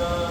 uh...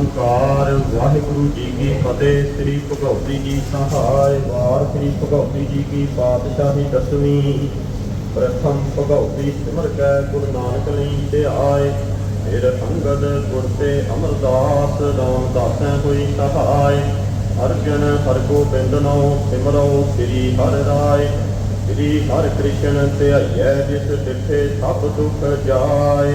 ਓੰਕਾਰ, ਵਾਹਿਗੁਰੂ ਜੀ ਕੀ ਫਤਿਹ। ਸ੍ਰੀ ਭਗਵਤੀ ਜੀ ਸਹਾਇ, ਵਾਰ ਸ੍ਰੀ ਭਗਵਤੀ ਜੀ ਕੀ ਪਾਤਸ਼ਾਹੀ ਦਸਵੀਂ। ਪ੍ਰਥਮ ਭਗਵਤੀ ਸਿਮਰ ਕੈ, ਗੁਰੂ ਨਾਨਕ ਲਈ ਤੇ ਆਏ ਫਿਰ ਅੰਗਦ ਗੁਰ ਤੇ ਅਮਰਦਾਸ, ਰਾਮ ਦਾਸੈ ਹੋਈ ਸਹਾਇ ਅਰਜਨ ਹਰ ਗੋਬਿੰਦ ਨੋ ਸਿਮਰੋ ਸ੍ਰੀ ਹਰਿ ਰਾਏ। ਸ੍ਰੀ ਹਰਿ ਕ੍ਰਿਸ਼ਨ ਧਿਆਈਐ, ਜਿਸ ਤਿੱਥੇ ਸਭ ਦੁੱਖ ਜਾਏ।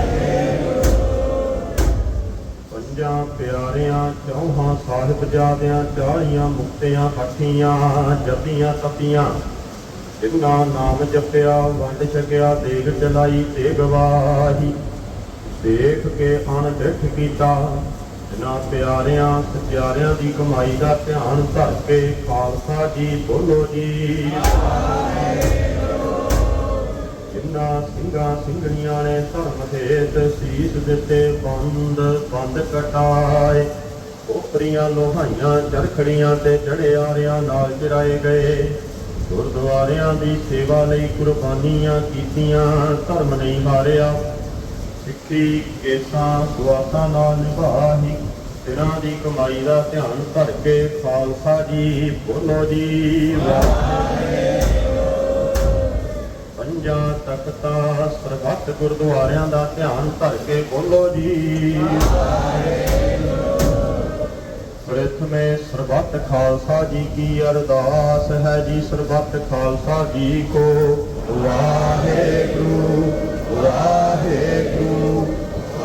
ਪੰਜਾਂ ਪਿਆਰਿਆਂ, ਚੌਹਾਂ ਸਾਹਿਬਜ਼ਾਦਿਆਂ ਚਾਲੀਆਂ, ਮੁਕਤਿਆਂ ਹੱਠੀਆਂ ਜਪੀਆਂ, ਤਪੀਆਂ। ਜਿੰਨਾ ਨਾਮ ਜਪਿਆ, ਵੰਡ ਛਕਿਆ, ਦੇਗ ਚਲਾਈ ਤੇ ਗਵਾਹੀ। ਦੇਖ ਕੇ ਅਣਡਿੱਠ ਕੀਤਾ ਜਿਨ੍ਹਾਂ ਪਿਆਰਿਆਂ, ਸਚਿਆਰਿਆਂ ਦੀ ਕਮਾਈ ਦਾ ਧਿਆਨ ਧਰ ਕੇ, ਖਾਲਸਾ ਜੀ ਬੋਲੋ ਜੀ। ਜਿਨ੍ਹਾਂ ਸਿੰਘਣੀਆਂ ਨੇ ਧਰਮ ਹੇਤ ਸੀਸ ਦਿੱਤੇ, ਬੰਦ ਬੰਦ ਕਟਾਏ। ਉਪਰੀਆਂ ਲੋਹਾਈਆਂ ਚਰਖੜੀਆਂ ਤੇ ਚੜਿਆਰਿਆਂ ਨਾਲ ਚਰਾਏ ਗਏ। ਗੁਰਦੁਆਰਿਆਂ ਦੀ ਸੇਵਾ ਲਈ ਕੁਰਬਾਨੀਆਂ ਕੀਤੀਆਂ, ਧਰਮ ਨਹੀਂ ਮਾਰਿਆ ਸਿੱਖੀ ਕੇਸਾਂ ਸੁਆਸਾਂ ਨਾਲ ਨਿਭਾਹੀ ਤਿਨਾਂ ਦੀ ਕਮਾਈ ਦਾ ਧਿਆਨ ਧਰ ਕੇ ਖਾਲਸਾ ਜੀ ਬੋਲੋ ਜੀ ਪੰਜਾਂ ਤਖਤਾਂ ਸਰਬੱਤ ਗੁਰਦੁਆਰਿਆਂ ਦਾ ਧਿਆਨ ਧਰ ਕੇ ਬੋਲੋ ਜੀ। ਪ੍ਰਥਮੇ ਸਰਬੱਤ ਖਾਲਸਾ ਜੀ ਕੀ ਅਰਦਾਸ ਹੈ ਜੀ, ਸਰਬੱਤ ਖਾਲਸਾ ਜੀ ਕੋ ਵਾਹਿਗੁਰੂ ਵਾਹਿਗੁਰੂ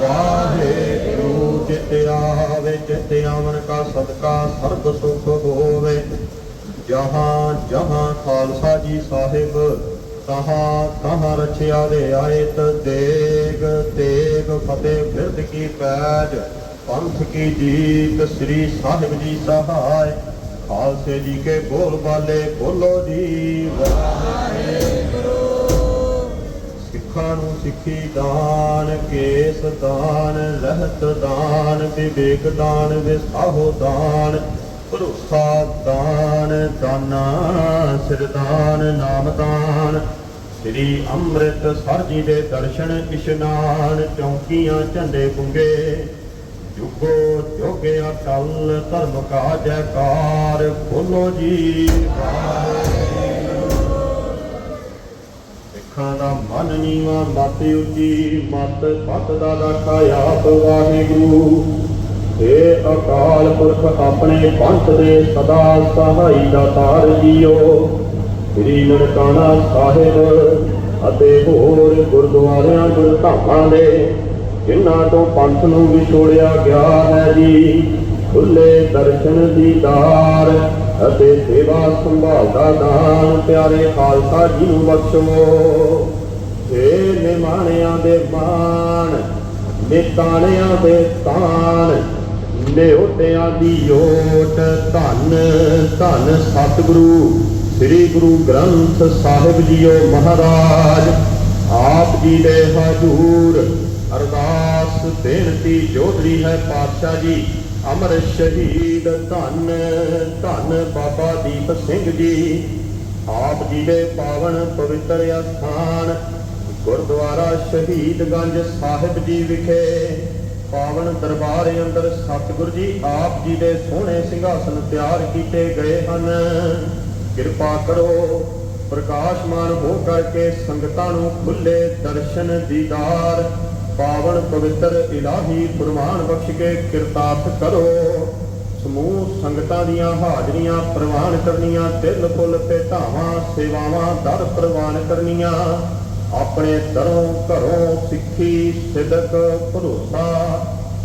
ਵਾਹਿਗੁਰੂ, ਜਿਤ ਆਵੇ, ਜਿਤ ਆਵਨ ਕਾ ਸਦਕਾ ਸਰਬ ਸੁਖ ਹੋਵੇ। ਜਹਾਂ ਜਹਾਂ ਖਾਲਸਾ ਜੀ ਸਾਹਿਬ ਤਹਾਂ ਤਹਾਂ ਰਚਿਆ ਦੇ ਆਇਤ ਦੇਗ ਤੇਗ ਫਤਿਹ ਫਿਰਦ ਕੀ ਪੈਜ ਪੰਥ ਕੀ ਜੀਤ ਸ੍ਰੀ ਸਾਹਿਬ ਜੀ ਸਹਾਇ ਖਾਲਸੇ ਜੀ ਕੇ ਬੋਲ ਬਾਲੇ ਬੋਲੋ ਜੀ। ਸਿੱਖਾਂ ਨੂੰ ਸਿੱਖੀ ਦਾਨ ਕੇਸ ਦਾਨ ਰਹਿਤ ਦਾਨ ਵਿਵੇਕ ਦਾਨ ਵਿਸਾਹੋ ਦਾਨ। ਭਰੋਸਾ ਦਾਨ ਦਾਨਾ ਸਿਰਦਾਨ ਨਾਮ ਦਾਨ ਸ੍ਰੀ ਅੰਮ੍ਰਿਤ ਸਰ ਜੀ ਦੇ ਦਰਸ਼ਨ ਇਸ਼ਨਾਨ, ਚੌਂਕੀਆਂ ਝੰਡੇ ਗੁੰਗੇ ਜੁਗੋ ਜੋਗੇ ਅਟਲ, ਧਰਮ ਕਾ ਜੈਕਾਰ ਬੋਲੋ ਜੀ ਸਿੱਖਾਂ ਦਾ ਮਨ ਨੀਵਾ, ਮਤ ਉੱਚੀ ਮਤ ਪਤ ਦਾ ਰਾਖਾ, ਆਪ ਵਾਹਿਗੁਰੂ। ਏ ਅਕਾਲ ਪੁਰਖ, ਆਪਣੇ ਪੰਥ ਦੇ ਸਦਾ ਸਹਾਈ ਦਾ ਤਾਰ ਜੀਓ। ਸ੍ਰੀ ਨਨਕਾਣਾ ਸਾਹਿਬ ਅਤੇ ਹੋਰ ਗੁਰਦੁਆਰਿਆਂ, ਗੁਰਧਾਮਾਂ ਦੇ, ਜਿਨ੍ਹਾਂ ਤੋਂ ਪੰਥ ਨੂੰ ਵਿਛੋੜਿਆ ਗਿਆ ਹੈ ਜੀ, ਖੁੱਲੇ ਦਰਸ਼ਨ ਦੀਦਾਰ ਅਤੇ ਸੇਵਾ ਸੰਭਾਲ ਦਾ ਦਾਨ ਪਿਆਰੇ ਖਾਲਸਾ ਜੀ ਨੂੰ ਬਖਸ਼ੋ ਏ ਨਿਮਾਣਿਆਂ ਦੇ ਮਾਣ, ਨਿਤਾਣਿਆਂ ਦੇ ਤਾਣ ਨਿਉਟਿਆਂ ਦੀ ਓਟ ਧੰਨ ਧੰਨ ਸਤਿਗੁਰੂ, ਸ੍ਰੀ ਗੁਰੂ ਗ੍ਰੰਥ ਸਾਹਿਬ ਜੀਓ ਮਹਾਰਾਜ। ਆਪ ਜੀ ਦੇ ਹਜੂਰ, ਅਰਦਾਸ ਬੇਨਤੀ ਜੋਦਰੀ ਹੈ ਪਾਤਸ਼ਾਹ ਜੀ। ਅਮਰ ਸ਼ਹੀਦ ਧੰਨ ਧੰਨ ਬਾਬਾ ਦੀਪ ਸਿੰਘ ਜੀ। ਆਪ ਜੀ ਦੇ ਪਾਵਨ ਪਵਿੱਤਰ ਅਸਥਾਨ, ਗੁਰਦੁਆਰਾ ਸ਼ਹੀਦ ਗੰਜ ਸਾਹਿਬ ਜੀ ਵਿਖੇ। ਪਾਵਨ ਦਰਬਾਰ ਅੰਦਰ ਸਤਿਗੁਰ ਜੀ ਆਪ ਜੀ ਦੇ ਸੋਹਣੇ ਸਿੰਘਾਸਨ ਤਿਆਰ ਕੀਤੇ ਗਏ ਹਨ। ਕਿਰਪਾ ਕਰੋ, ਪ੍ਰਕਾਸ਼ਮਾਨ ਹੋ ਕਰਕੇ ਸੰਗਤਾਂ ਨੂੰ ਖੁੱਲੇ ਦਰਸ਼ਨ ਦੀਦਾਰ ਪਾਵਨ ਪਵਿੱਤਰ ਇਲਾਹੀ ਫਰਮਾਨ ਬਖਸ਼ ਕੇ ਕਿਰਤਾਰਥ ਕਰੋ। ਸਮੂਹ ਸੰਗਤਾਂ ਦੀਆਂ ਹਾਜ਼ਰੀਆਂ ਪ੍ਰਵਾਨ ਕਰਨੀਆਂ, ਤਿਲ ਫੁੱਲ ਭੇਟਾਵਾਂ ਸੇਵਾਵਾਂ ਦਰ ਪ੍ਰਵਾਨ ਕਰਨੀਆਂ। ਆਪਣੇ ਦਰੋਂ ਘਰੋਂ ਸਿੱਖੀ ਸਿਦਕ ਭਰੋਸਾ।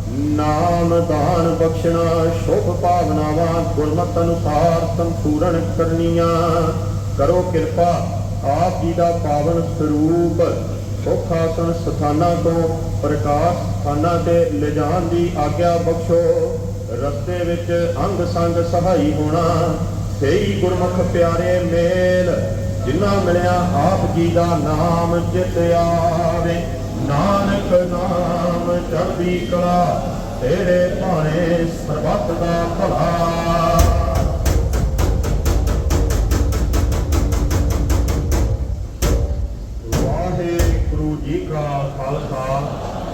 ਨਾਮ ਦਾਨ ਬਖਸ਼ਣਾ, ਸ਼ੁਭ ਭਾਵਨਾਵਾਂ ਗੁਰਮਤ ਅਨੁਸਾਰ ਸੰਪੂਰਨ ਕਰਨੀਆਂ। ਕਰੋ ਕਿਰਪਾ, ਆਪ ਜੀ ਦਾ ਪਾਵਨ ਸਰੂਪ। ਸੁਖਾਸਨ ਸਥਾਨਾਂ ਤੋਂ ਪ੍ਰਕਾਸ਼ ਸਥਾਨਾਂ ਤੇ ਲਿਜਾਣ ਦੀ ਆਗਿਆ ਬਖਸ਼ੋ। ਰਸਤੇ ਵਿੱਚ ਅੰਗ ਸੰਗ ਸਹਾਈ ਹੋਣਾ। ਸਹੀ ਗੁਰਮੁਖ ਪਿਆਰੇ ਮੇਲ। ਜਿਨ੍ਹਾਂ ਮਿਲਿਆ ਆਪ ਜੀ ਦਾ ਨਾਮ ਜਿਤ ਆਵੇ। ਨਾਨਕ ਨਾਮ ਚੜ੍ਹਦੀ ਕਲਾ, ਤੇਰੇ ਭਾਣੇ ਸਰਬੱਤ ਦਾ ਭਲਾ। ਵਾਹਿਗੁਰੂ ਜੀ ਕਾ ਖਾਲਸਾ,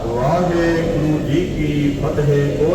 ਵਾਹਿਗੁਰੂ ਜੀ ਕੀ ਫਤਿਹ